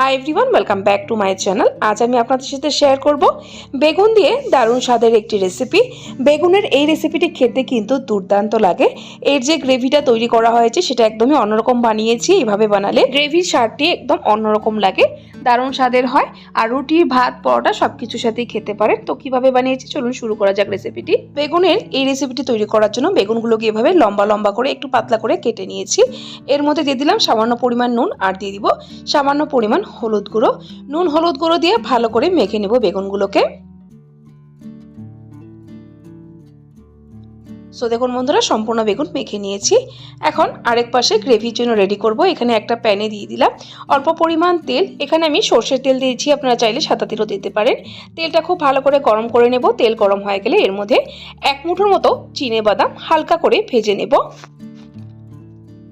Hi everyone welcome back to my channel আজ আমি আপনাদের সাথে শেয়ার করব বেগুন দিয়ে দারুণ স্বাদের একটি রেসিপি বেগুনের এই রেসিপিটি খেতে কিন্তু দুর্দান্ত লাগে। এর যে গ্রেভিটা তৈরি করা হয়েছে, সেটা একদমই অন্যরকম বানিয়েছি, এইভাবে বানালে গ্রেভির স্বাদটি একদম অন্যরকম লাগে। দারুণ স্বাদের হয়। আর রুটি, ভাত, পরোটা সব কিছুর সাথেই খেতে পারেন। তো কীভাবে বানিয়েছি, চলুন শুরু করা যাক রেসিপিটি বেগুনের এই রেসিপিটি তৈরি করার জন্য বেগুনগুলোকে এভাবে লম্বা লম্বা করে, একটু পাতলা করে কেটে নিয়েছি। এর মধ্যে দিয়ে দিলাম সামান্য পরিমাণ নুন, আর দিয়ে দিব সামান্য পরিমাণ হলুদ গুঁড়ো, নুন হলুদ গুঁড়ো দিয়ে ভালো করে মেখে নেব বেগুনগুলোকে। সো দেখুন বন্ধুরা, সম্পূর্ণ বেগুন মেখে নিয়েছি। এখন আরেক পাশে গ্রেভির জন্য রেডি করব। এখানে একটা প্যানে দিয়ে দিলাম। অল্প পরিমাণ তেল। এখানে আমি সর্ষের তেল দিয়েছি। আপনারা চাইলে সাদা তেলও দিতে পারেন। তেলটা খুব ভালো করে গরম করে নেব। তেল গরম হয়ে গেলে এর মধ্যে এক মুঠোর মতো চিনে বাদাম হালকা করে ভেজে নেব।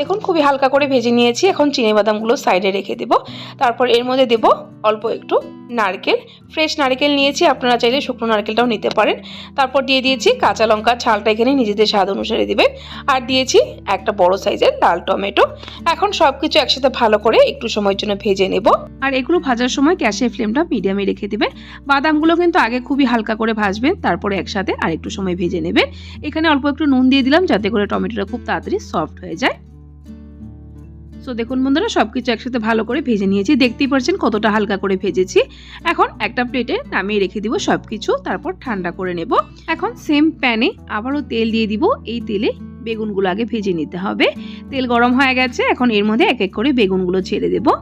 দেখুন, খুবই হালকা করে ভেজে নিয়েছি। এখন চিনি বাদামগুলো সাইডে রেখে দেব। তারপর এর মধ্যে দেব অল্প একটু নারকেল। ফ্রেশ নারকেল নিয়েছি, আপনারা চাইলে শুকনো নারকেলটাও নিতে পারেন। তারপর দিয়ে দিয়েছি কাঁচা লঙ্কার ছালটা এখানে নিজেদের স্বাদ অনুসারে দেবেন। আর দিয়েছি একটা বড় সাইজের লাল টমেটো। এখন সব কিছু একসাথে ভালো করে একটু সময়ের জন্য ভেজে নেব। আর এগুলো ভাজার সময় গ্যাসের ফ্লেমটা মিডিয়ামে রেখে দেবেন। বাদামগুলো কিন্তু আগে খুবই হালকা করে ভাজবেন, তারপরে একসাথে আর একটু সময় ভেজে নেবেন। এখানে অল্প একটু নুন দিয়ে দিলাম, যাতে করে টমেটোটা খুব তাড়াতাড়ি সফট হয়ে যায়। সো দেখুন বন্ধুরা সব কিছু একসাথে ভালো করে ভেজে নিয়েছি। দেখতেই পারছেন কতটা হালকা করে ভেজেছি। এখন একটা প্লেটে নামিয়ে রেখে দিব সব কিছু তারপর ঠান্ডা করে নেব। এখন সেম প্যানে আবারও তেল দিয়ে দিব। এই তেলে বেগুনগুলো আগে ভেজে নিতে হবে। তেল গরম হয়ে গেছে, এখন এর মধ্যে এক এক করে বেগুনগুলো ছেড়ে দেবো।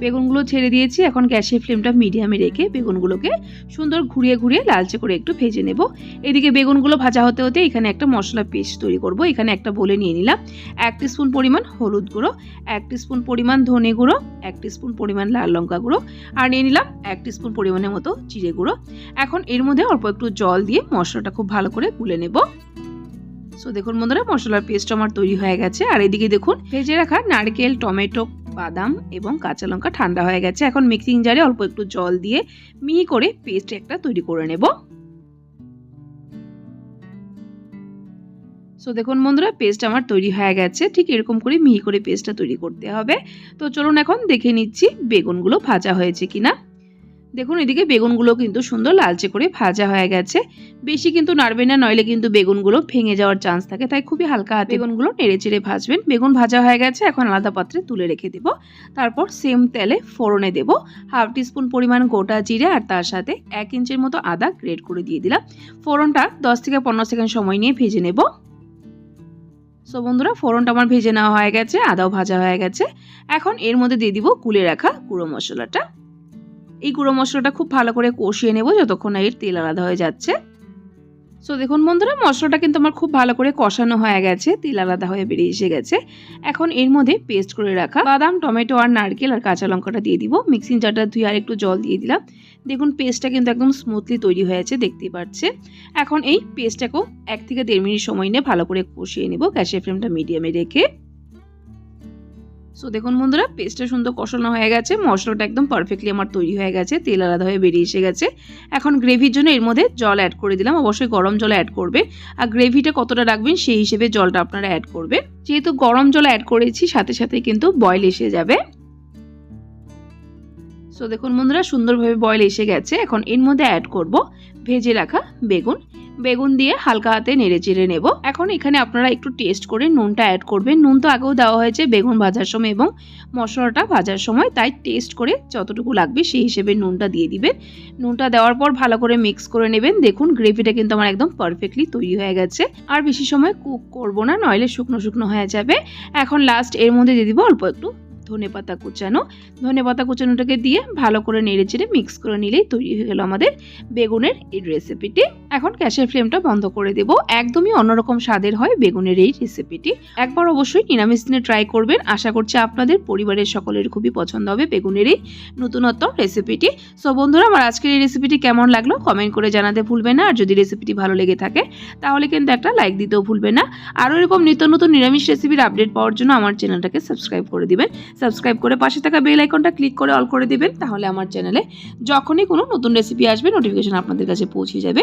বেগুনগুলো ছেড়ে দিয়েছি। এখন গ্যাসের ফ্লেমটা মিডিয়ামে রেখে বেগুনগুলোকে সুন্দর ঘুরিয়ে ঘুরিয়ে লালচে করে একটু ভেজে নেব। এদিকে বেগুনগুলো ভাজা হতে হতে এখানে একটা মশলা পেস্ট তৈরি করব। এখানে একটা বলে নিয়ে নিলাম। এক স্পুন পরিমাণ হলুদ গুঁড়ো, এক স্পুন পরিমাণ ধনে গুঁড়ো, এক স্পুন পরিমাণ লাল লঙ্কা গুঁড়ো আর নিয়ে নিলাম এক স্পুন পরিমাণের মতো জিরে গুঁড়ো। এখন এর মধ্যে অল্প একটু জল দিয়ে মশলাটা খুব ভালো করে গুলে নেব। সো দেখুন বন্ধুরা, মশলার পেস্ট আমার তৈরি হয়ে গেছে। আর এদিকে দেখুন, ভেজে রাখা নারকেল, টমেটো বাদাম এবং কাঁচা লঙ্কা ঠান্ডা হয়ে গেছে। এখন মিক্সিং জারে অল্প একটু জল দিয়ে মিহি করে পেস্ট একটা তৈরি করে নেব। সো দেখুন বন্ধুরা পেস্ট আমার তৈরি হয়ে গেছে। ঠিক এরকম করে মিহি করে পেস্টটা তৈরি করতে হবে। তো চলুন এখন দেখে নিচ্ছি বেগুনগুলো ভাজা হয়েছে কিনা। দেখুন, এদিকে বেগুনগুলো কিন্তু সুন্দর লালচে করে ভাজা হয়ে গেছে। বেশি কিন্তু নাড়বে না, নইলে কিন্তু বেগুনগুলো ভেঙে যাওয়ার চান্স থাকে। তাই খুবই হালকা হাতে বেগুনগুলো নেড়ে চেড়ে ভাজবেন। বেগুন ভাজা হয়ে গেছে, এখন আলাদা পাত্রে তুলে রেখে দেব। তারপর সেম তেলে ফোড়নে দেব। হাফ টিস্পুন পরিমাণ গোটা জিরে আর তার সাথে এক ইঞ্চের মতো আদা গ্রেড করে দিয়ে দিলাম। ফোড়নটা দশ থেকে পনেরো সেকেন্ড সময় নিয়ে ভেজে নেব। সো বন্ধুরা, ফোড়নটা আমার ভেজে নেওয়া হয়ে গেছে, আদাও ভাজা হয়ে গেছে। এখন এর মধ্যে দিয়ে দিব কুলে রাখা গুঁড়ো মশলাটা। এই গুঁড়ো মশলাটা খুব ভালো করে কষিয়ে নেব যতক্ষণ এর তেল আলাদা হয়ে যাচ্ছে। সো দেখুন বন্ধুরা, মশলাটা কিন্তু আমার খুব ভালো করে কষানো হয়ে গেছে, তেল আলাদা হয়ে বেরিয়ে এসে গেছে। এখন এর মধ্যে পেস্ট করে রাখা বাদাম, টমেটো আর নারকেল আর কাঁচা লঙ্কাটা দিয়ে দিব। মিক্সিং জারটা ধুয়ে আর একটু জল দিয়ে দিলাম। দেখুন পেস্টটা কিন্তু একদম স্মুথলি তৈরি হয়েছে দেখতেই পাচ্ছে এখন এই পেস্টটাকেও এক থেকে দেড় মিনিট সময় নিয়ে ভালো করে কষিয়ে নেব, গ্যাসের ফ্লেমটা মিডিয়ামে রেখে। সো দেখুন বন্ধুরা পেস্টটা সুন্দর কষানো হয়ে গেছে, মশলাটা একদম পারফেক্টলি আমার তৈরি হয়ে গেছে, তেল আলাদা হয়ে বেরিয়ে এসে গেছে। এখন গ্রেভির জন্য এর মধ্যে জল অ্যাড করে দিলাম, অবশ্যই গরম জল অ্যাড করবে। আর গ্রেভিটা কতটা রাখবেন, সেই হিসেবে জলটা আপনারা অ্যাড করবেন যেহেতু গরম জল অ্যাড করেছি, সাথে সাথে কিন্তু বয়েল এসে যাবে। সো দেখুন বন্ধুরা, সুন্দরভাবে বয়েল এসে গেছে, এখন এর মধ্যে অ্যাড করব ভেজে রাখা বেগুন। বেগুন দিয়ে হালকা হাতে নেড়ে চেড়ে নেব। এখন এখানে আপনারা একটু টেস্ট করে নুনটা অ্যাড করবেন। নুন তো আগেও দেওয়া হয়েছে বেগুন ভাজার সময় এবং মশলাটা ভাজার সময়। তাই টেস্ট করে যতটুকু লাগবে সেই হিসেবে নুনটা দিয়ে দিবেন। নুনটা দেওয়ার পর ভালো করে মিক্স করে নেবেন। দেখুন গ্রেভিটা কিন্তু আমার একদম পারফেক্টলি তৈরি হয়ে গেছে। আর বেশি সময় কুক করব না, নইলে শুকনো শুকনো হয়ে যাবে। এখন লাস্ট এর মধ্যে দিয়ে দিব অল্প একটু ধনে পাতা কুচানো। ধনে পাতা কুচানোটাকে দিয়ে ভালো করে নেড়ে চেড়ে মিক্স করে নিলেই তৈরি হয়ে গেল আমাদের বেগুনের এই রেসিপিটি এখন গ্যাসের ফ্লেমটা বন্ধ করে দেব। একদমই অন্যরকম স্বাদের হয় বেগুনের এই রেসিপিটি একবার অবশ্যই নিরামিষ দিনে ট্রাই করবেন। আশা করছি আপনাদের পরিবারের সকলের খুবই পছন্দ হবে বেগুনের এই নতুনত্ব রেসিপিটি সো বন্ধুরা, আমার আজকের এই রেসিপিটি কেমন লাগল কমেন্ট করে জানাতে ভুলবেন না। আর যদি রেসিপিটি ভালো লেগে থাকে, তাহলে কিন্তু একটা লাইক দিতেও ভুলবেন না। আরও এরকম নিত্য নতুন নিরামিষ রেসিপির আপডেট পাওয়ার জন্য আমার চ্যানেলটাকে সাবস্ক্রাইব করে দিবেন। সাবস্ক্রাইব করে পাশে থাকা বেল আইকনটা ক্লিক করে অল করে দিবেন। তাহলে আমার চ্যানেলে যখনই কোনো নতুন রেসিপি আসবে নোটিফিকেশন আপনাদের কাছে পৌঁছে যাবে।